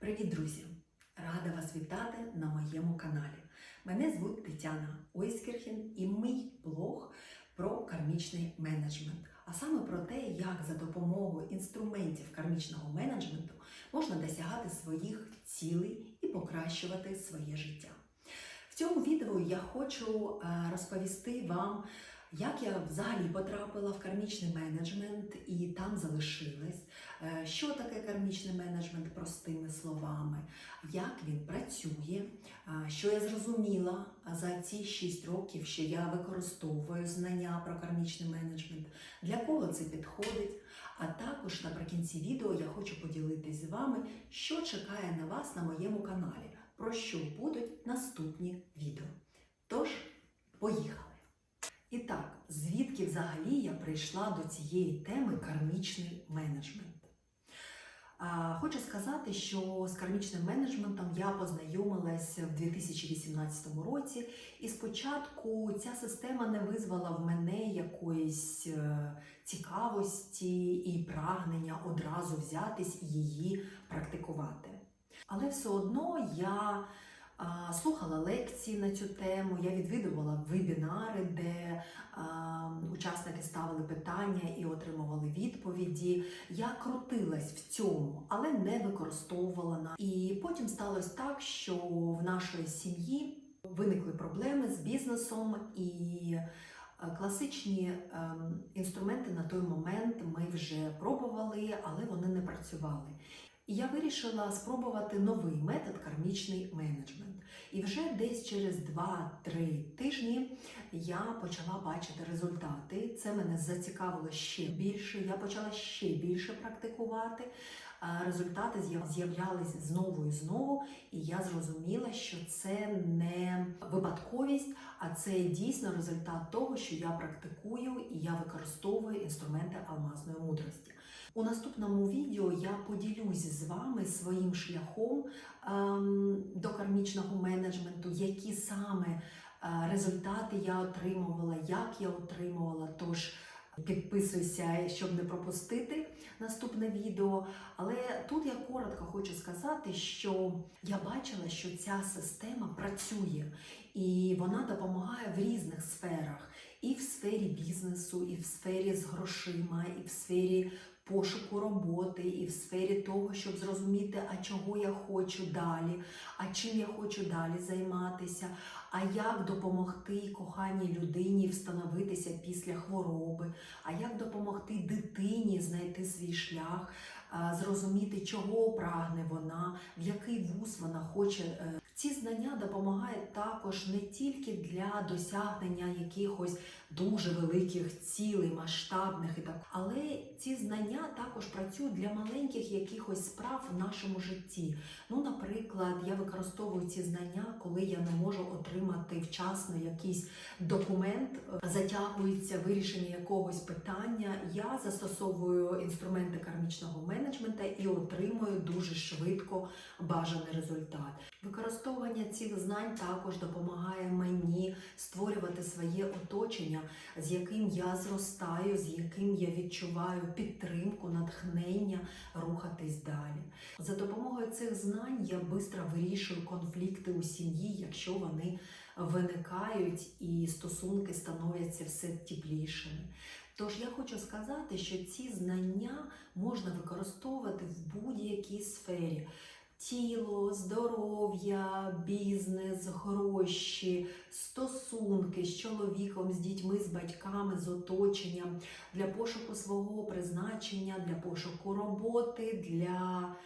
Привіт, друзі! Рада вас вітати на моєму каналі. Мене звуть Тетяна Ойскірхін і мій блог про кармічний менеджмент, а саме про те, як за допомогою інструментів кармічного менеджменту можна досягати своїх цілей і покращувати своє життя. В цьому відео я хочу е, розповісти вам, як я взагалі потрапила в кармічний менеджмент і там залишилась. Е, Що таке кармічний менеджмент простими словами, як він працює, е, що я зрозуміла за ці 6 років, що я використовую знання про кармічний менеджмент, для кого це підходить. А також наприкінці відео я хочу поділитись з вами, що чекає на вас на моєму каналі, про що будуть наступні відео. Тож, поїхали! І так, звідки взагалі я прийшла до цієї теми кармічний менеджмент? Хочу сказати, що з кармічним менеджментом я познайомилась в 2018 році, і спочатку ця система не визвала в мене якоїсь е, цікавості і прагнення одразу взятись і її практикувати. Але все одно я слухала лекції на цю тему, я відвідувала вебінари, де учасники ставили питання і отримували відповіді. Я крутилась в цьому, але не використовувала і потім сталося так, що в нашої сім'ї виникли проблеми з бізнесом і. е, Класичні ем, інструменти на той момент ми вже пробували, але вони не працювали. І я вирішила спробувати новий метод кармічний менеджмент. І вже десь через 2-3 тижні я почала бачити результати. Це мене зацікавило ще більше. Я почала ще більше практикувати. Результати з'яв- з'являлись знову і знову, і я зрозуміла, що це не випадковість, а це дійсно результат того, що я практикую і я використовую інструменти алмазної мудрості. У наступному відео я поділюсь з вами своїм шляхом ем, до кармічного менеджменту, які саме е, результати я отримувала, як я отримувала. Тож підписуйся, щоб не пропустити наступне відео. Але тут я коротко хочу сказати, що я бачила, що ця система працює і вона допомагає в різних сферах. І в сфері бізнесу, і в сфері з грошима, і в сфері пошуку роботи, і в сфері того, щоб зрозуміти, а чого я хочу далі, а чим я хочу далі займатися, а як допомогти коханій людині встановитися після хвороби, а як допомогти дитині знайти свій шлях, зрозуміти, чого прагне вона, в який вуз вона хоче. Ці знання допомагають також не тільки для досягнення якихось дуже великих цілей, масштабних і так, але ці знання також працюють для маленьких якихось справ в нашому житті. Ну, наприклад, я використовую ці знання, коли я не можу отримати вчасно якийсь документ, затягується вирішення якогось питання. Я застосовую інструменти кармічного менеджмента і отримую дуже швидко бажаний результат. Використовування цих знань також допомагає мені створювати своє оточення, з яким я зростаю, з яким я відчуваю підтримку, натхнення рухатись далі. За допомогою цих знань я швидко вирішую конфлікти у сім'ї, якщо вони виникають і стосунки становляться все теплішими. Тож я хочу сказати, що ці знання можна використовувати в будь-якій сфері. Тіло, здоров'я, бізнес, гроші, стосунки з чоловіком, з дітьми, з батьками, з оточенням, для пошуку свого призначення, для пошуку роботи, для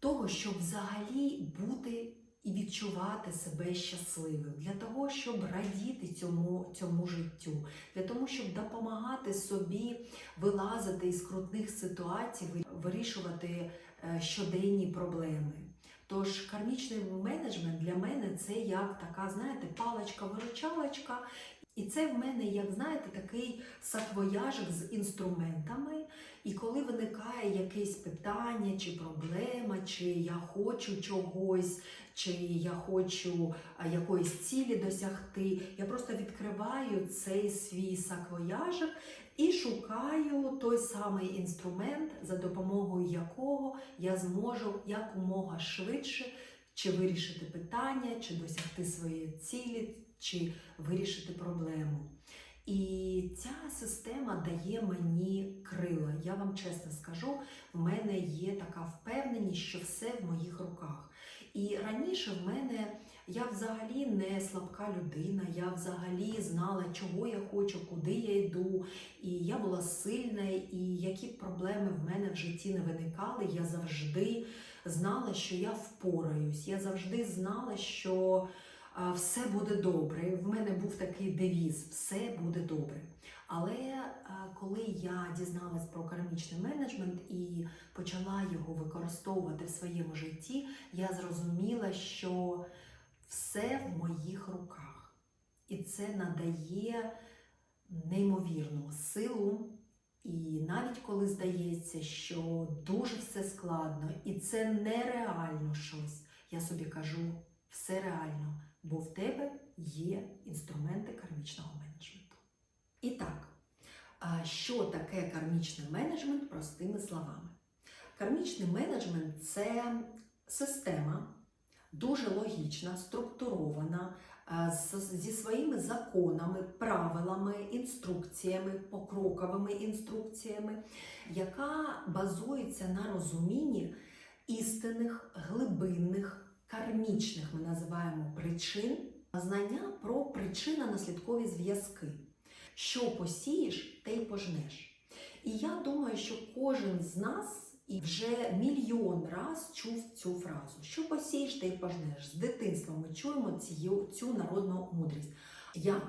того, щоб взагалі бути і відчувати себе щасливим, для того, щоб радіти цьому, цьому життю, для того, щоб допомагати собі вилазити із крутних ситуацій, вирішувати щоденні проблеми. Тож кармічний менеджмент для мене це як така, знаєте, паличка-виручалочка. І це в мене, як знаєте, такий саквояжик з інструментами. І коли виникає якесь питання чи проблема, чи я хочу чогось, чи я хочу якоїсь цілі досягти, я просто відкриваю цей свій саквояжик і шукаю той самий інструмент, за допомогою якого я зможу якомога швидше чи вирішити питання, чи досягти своєї цілі, чи вирішити проблему. І ця система дає мені крила. Я вам чесно скажу, в мене є така впевненість, що все в моїх руках. І раніше в мене я взагалі не слабка людина, я взагалі знала, чого я хочу, куди я йду. І я була сильна, і які б проблеми в мене в житті не виникали, я завжди знала, що я впораюсь. Я завжди знала, що все буде добре. В мене був такий девіз все буде добре. Але коли я дізналась про кармічний менеджмент і почала його використовувати в своєму житті, я зрозуміла, що все в моїх руках. І це надає неймовірну силу. І навіть коли здається, що дуже все складно, і це нереально щось, я собі кажу, все реально, бо в тебе є інструменти кармічного менеджменту. І так, що таке кармічний менеджмент простими словами? Кармічний менеджмент це система дуже логічна, структурована, зі своїми законами, правилами, інструкціями, покроковими інструкціями, яка базується на розумінні істинних, глибинних, кармічних, ми називаємо причин, знання про причинно-наслідкові зв'язки. Що посієш, те й пожнеш. І я думаю, що кожен з нас і вже мільйон раз чув цю фразу: що посієш, те й пожнеш. З дитинства ми чуємо цю, цю народну мудрість. Я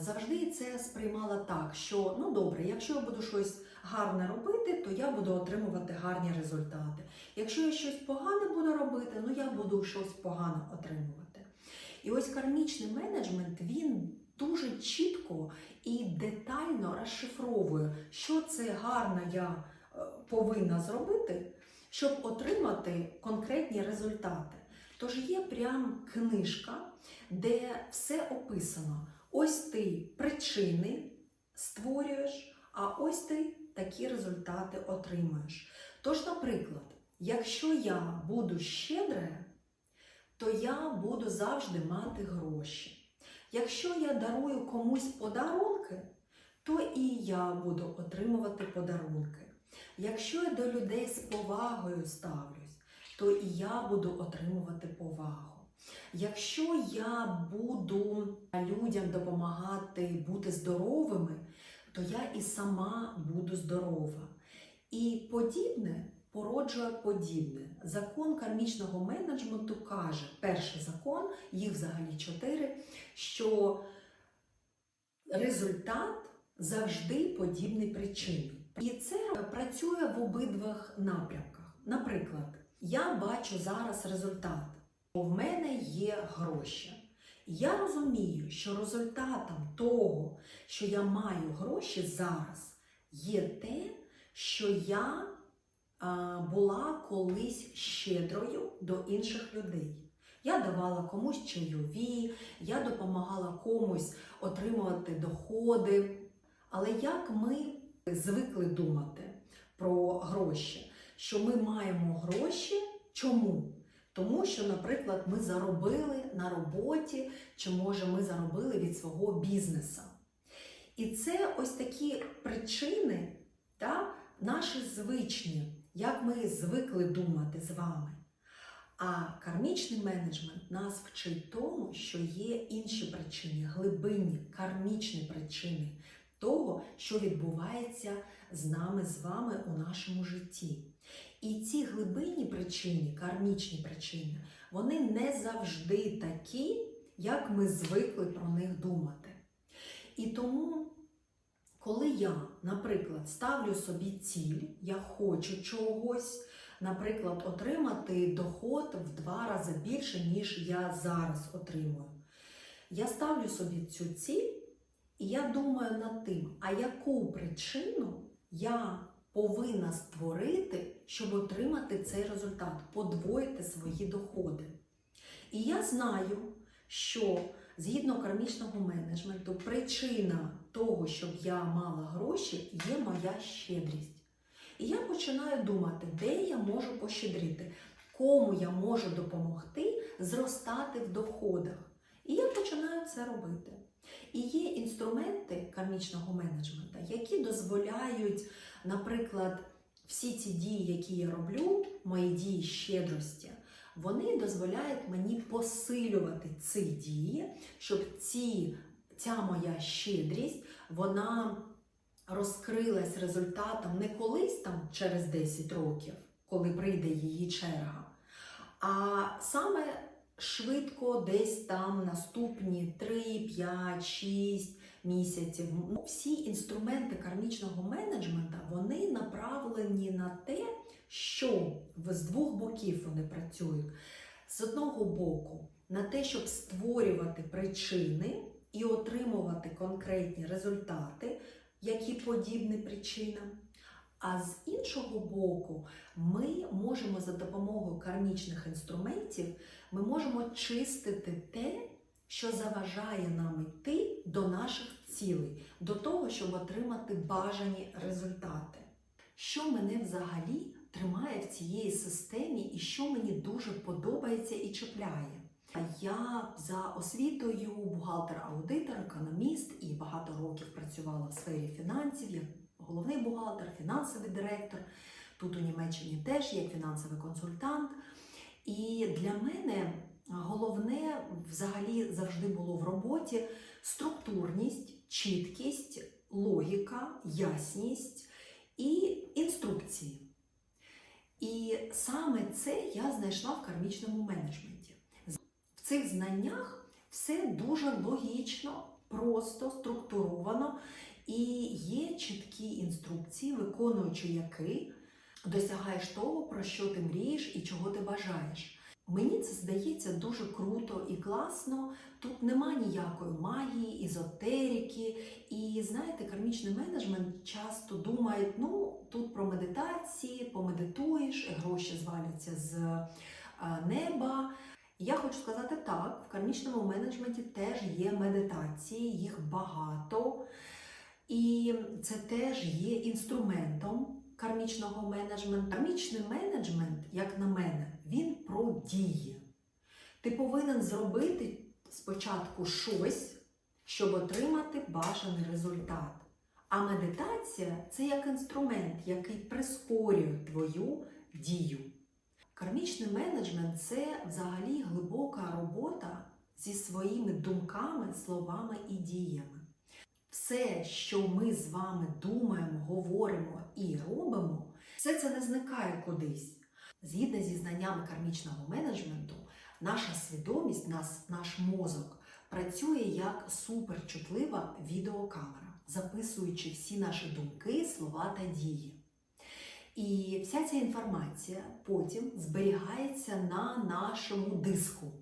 завжди це сприймала так, що ну добре, якщо я буду щось гарне робити, то я буду отримувати гарні результати. Якщо я щось погане буду робити, ну я буду щось погане отримувати. І ось кармічний менеджмент він дуже чітко і детально розшифровує, що це гарне я е, повинна зробити, щоб отримати конкретні результати. Тож є прям книжка, де все описано. Ось ти причини створюєш, а ось ти такі результати отримуєш. Тож, наприклад, якщо я буду щедра, то я буду завжди мати гроші. Якщо я дарую комусь подарунки, то і я буду отримувати подарунки. Якщо я до людей з повагою ставлюсь, то і я буду отримувати повагу. Якщо я буду людям допомагати бути здоровими, то я і сама буду здорова. І подібне породжує подібне. Закон кармічного менеджменту каже, перший закон, їх взагалі чотири, що результат завжди подібний причині. І це працює в обидвих напрямках. Наприклад, я бачу зараз результат. В мене є гроші. Я розумію, що результатом того, що я маю гроші зараз, є те, що я була колись щедрою до інших людей. Я давала комусь чайові, я допомагала комусь отримувати доходи. Але як ми звикли думати про гроші, що ми маємо гроші чому? Тому що, наприклад, ми заробили на роботі, чи може ми заробили від свого бізнесу. І це ось такі причини, та, наші звичні, як ми звикли думати з вами. А кармічний менеджмент нас вчить тому, що є інші причини, глибинні кармічні причини того, що відбувається з нами, з вами у нашому житті. І ці глибинні причини, кармічні причини, вони не завжди такі, як ми звикли про них думати. І тому, коли я, наприклад, ставлю собі ціль, я хочу чогось, наприклад, отримати доход в два рази більше, ніж я зараз отримую. Я ставлю собі цю ціль І я думаю над тим, а яку причину я повинна створити, щоб отримати цей результат, подвоїти свої доходи. І я знаю, що згідно кармічного менеджменту, причина того, щоб я мала гроші, є моя щедрість. І я починаю думати, де я можу пощедрити, кому я можу допомогти зростати в доходах. І я починаю це робити. І є інструменти кармічного менеджменту, які дозволяють, наприклад, всі ці дії, які я роблю, мої дії щедрості, вони дозволяють мені посилювати ці дії, щоб ці, ця моя щедрість, вона розкрилась результатом не колись там через 10 років, коли прийде її черга, а саме швидко десь там наступні 3, 5, 6 місяців. Всі інструменти кармічного менеджменту вони направлені на те, що з двох боків вони працюють. З одного боку, на те, щоб створювати причини і отримувати конкретні результати, які подібні причинам. А з іншого боку, ми можемо за допомогою кармічних інструментів ми можемо чистити те, що заважає нам йти до наших цілей, до того, щоб отримати бажані результати. Що мене взагалі тримає в цієї системі і що мені дуже подобається і чіпляє? Я за освітою бухгалтер-аудитор, економіст і багато років працювала в сфері фінансів головний бухгалтер, фінансовий директор. Тут у Німеччині теж як фінансовий консультант. І для мене головне взагалі завжди було в роботі структурність, чіткість, логіка, ясність і інструкції. І саме це я знайшла в кармічному менеджменті. В цих знаннях все дуже логічно, просто структуровано і є чіткі інструкції, виконуючи які досягаєш того, про що ти мрієш і чого ти бажаєш. Мені це здається дуже круто і класно. Тут нема ніякої магії, ізотерики. І знаєте, кармічний менеджмент часто думає, ну тут про медитації, помедитуєш, гроші зваляться з е, неба. Я хочу сказати так: в кармічному менеджменті теж є медитації, їх багато. І це теж є інструментом кармічного менеджменту. Кармічний менеджмент, як на мене, він про дії. Ти повинен зробити спочатку щось, щоб отримати бажаний результат. А медитація це як інструмент, який прискорює твою дію. Кармічний менеджмент це взагалі глибока робота зі своїми думками, словами і діями. Все, що ми з вами думаємо, говоримо і робимо, все це не зникає кудись. Згідно зі знаннями кармічного менеджменту, наша свідомість, наш мозок працює як суперчутлива відеокамера, записуючи всі наші думки, слова та дії. І вся ця інформація потім зберігається на нашому диску,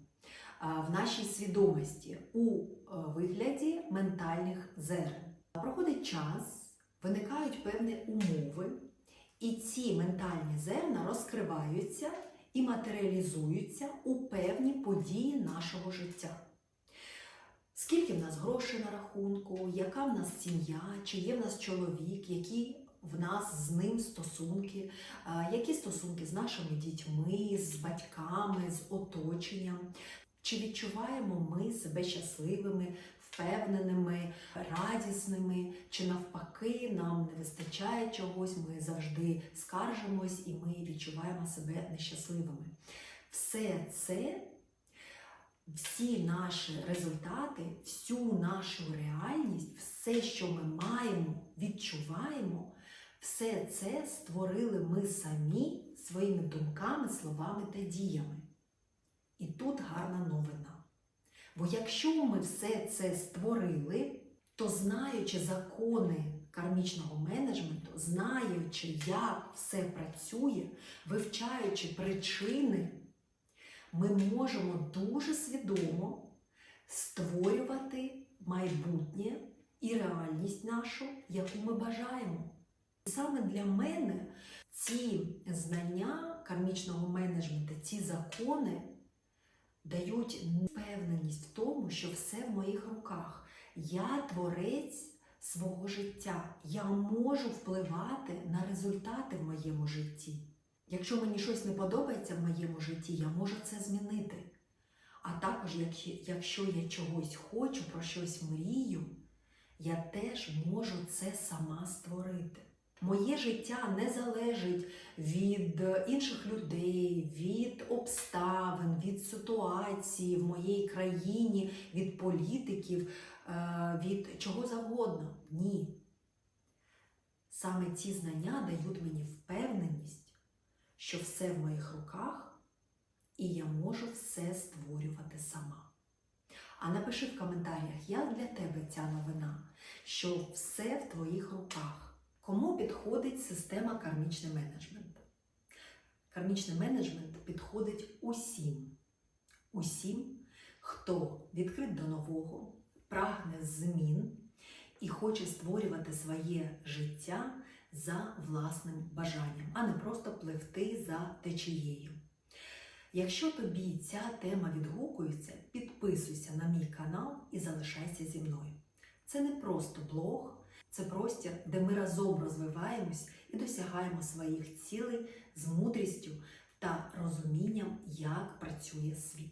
в нашій свідомості у е, вигляді ментальних зерен. Проходить час, виникають певні умови, і ці ментальні зерна розкриваються і матеріалізуються у певні події нашого життя. Скільки в нас грошей на рахунку, яка в нас сім'я, чи є в нас чоловік, які в нас з ним стосунки, які стосунки з нашими дітьми, з батьками, з оточенням. Чи відчуваємо ми себе щасливими, впевненими, радісними, чи навпаки нам не вистачає чогось, ми завжди скаржимось і ми відчуваємо себе нещасливими. Все це, всі наші результати, всю нашу реальність, все, що ми маємо, відчуваємо, все це створили ми самі своїми думками, словами та діями. І тут гарна новина. Бо якщо ми все це створили, то знаючи закони кармічного менеджменту, знаючи, як все працює, вивчаючи причини, ми можемо дуже свідомо створювати майбутнє і реальність нашу, яку ми бажаємо. І саме для мене ці знання кармічного менеджменту, ці закони дають впевненість в тому, що все в моїх руках. Я творець свого життя. Я можу впливати на результати в моєму житті. Якщо мені щось не подобається в моєму житті, я можу це змінити. А також, якщо, я чогось хочу, про щось мрію, я теж можу це сама створити. Моє життя не залежить від інших людей, від обставин, від ситуації в моїй країні, від політиків, е, від чого завгодно. Ні. Саме ці знання дають мені впевненість, що все в моїх руках, і я можу все створювати сама. А напиши в коментарях, як для тебе ця новина, що все в твоїх руках. Кому підходить система кармічний менеджмент? Кармічний менеджмент підходить усім. Усім, хто відкрит до нового, прагне змін і хоче створювати своє життя за власним бажанням, а не просто пливти за течією. Якщо тобі ця тема відгукується, підписуйся на мій канал і залишайся зі мною. Це не просто блог, це простір, де ми разом розвиваємось і досягаємо своїх цілей з мудрістю та розумінням, як працює світ.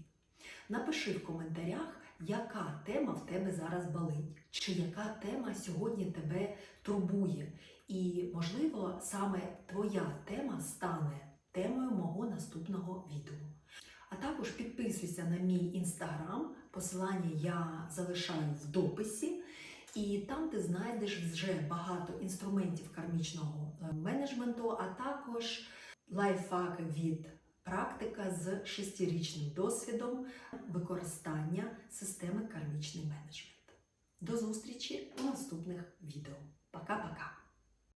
Напиши в коментарях, яка тема в тебе зараз болить, чи яка тема сьогодні тебе турбує. І, можливо, саме твоя тема стане темою мого наступного відео. А також підписуйся на мій інстаграм, посилання я залишаю в дописі. І там ти знайдеш вже багато інструментів кармічного е, менеджменту, а також лайфхаки від практика з шестирічним досвідом використання системи кармічний менеджмент. До зустрічі у наступних відео. Пока-пока!